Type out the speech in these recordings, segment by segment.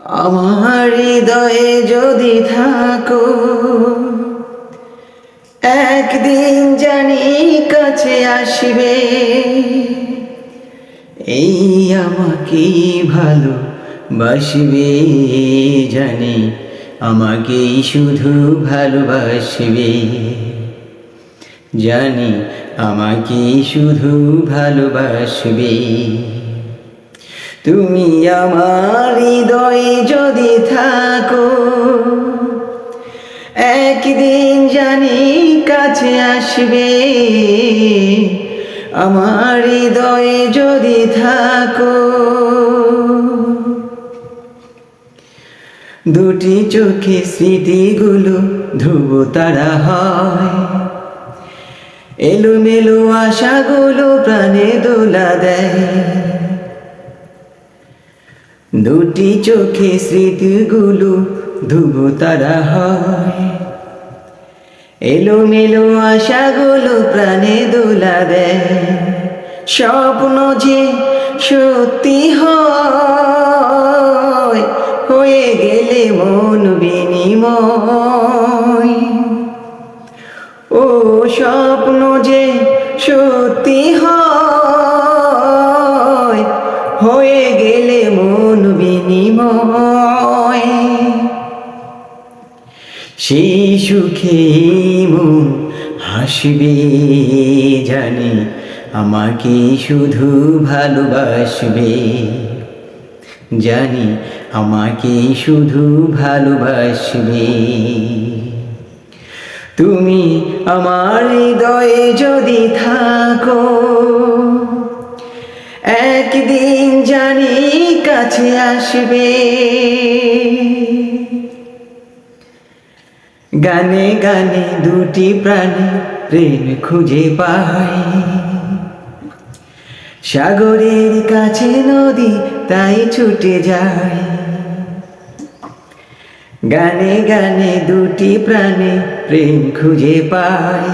আমার হৃদয়ে যদি থাকো, একদিন জানি কাছে আসবে। এই আমাকে ভালো বাসবে জানি আমাকেই শুধু ভালোবাসবে। জানি আমাকে শুধু ভালোবাসবে। তুমি আমার হৃদয়ে যদি থাকো, একদিন জানি কাছে আসবে। আমার হৃদয়ে যদি থাকো, দুটি চোখে স্মৃতিগুলো ধ্রুব তারা হয়। এলোমেলো আশাগুলো প্রাণে দোলা দেয়। দুটি চোখে স্মৃতিগুলো ধুবো তারা হয়। এলোমেলো আশাগুলো প্রাণে দোলা দেয়। স্বপ্ন যে সত্যি হয়, হয়ে গেলে মন বিনিময়। ও স্বপ্ন যে সত্যি সেই সুখে মন হাসবে জানি, আমাকে শুধু ভালোবাসবে। জানি, আমাকে শুধু ভালোবাসবে। তুমি আমার হৃদয়ে যদি থাকো, একদিন জানি কাছে আসবে। গানে গানে দুটি প্রাণী প্রেম খুঁজে পায় সাগরের কাছে নদী তাই ছুটে যায় গানে গানে দুটি প্রাণে প্রেম খুঁজে পায়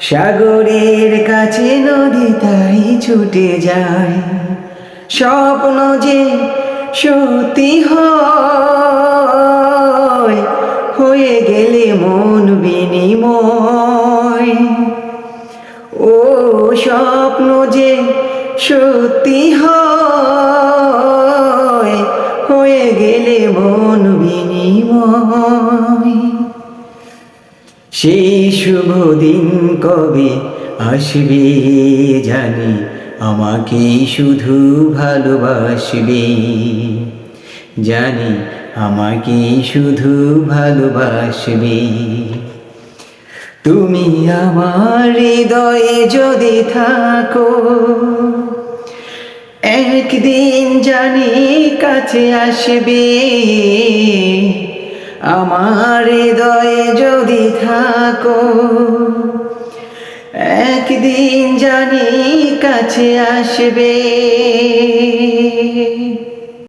সাগরের কাছে নদী তাই ছুটে যায় স্বপ্ন যে সত্যি হয় গেলে মন বিনিময়। ও স্বপ্ন যে সত্যি হয়ে গেলে মন বিনিময়। সেই শুভ দিন কবে আসবে জানি। আমাকে শুধু ভালোবাসবে। জানি আমাকে শুধু ভালোবাসবে। তুমি আমার হৃদয়ে যদি থাকো, একদিন জানি কাছে আসবে। আমার হৃদয়ে যদি থাকো একদিন জানি কাছে আসবে।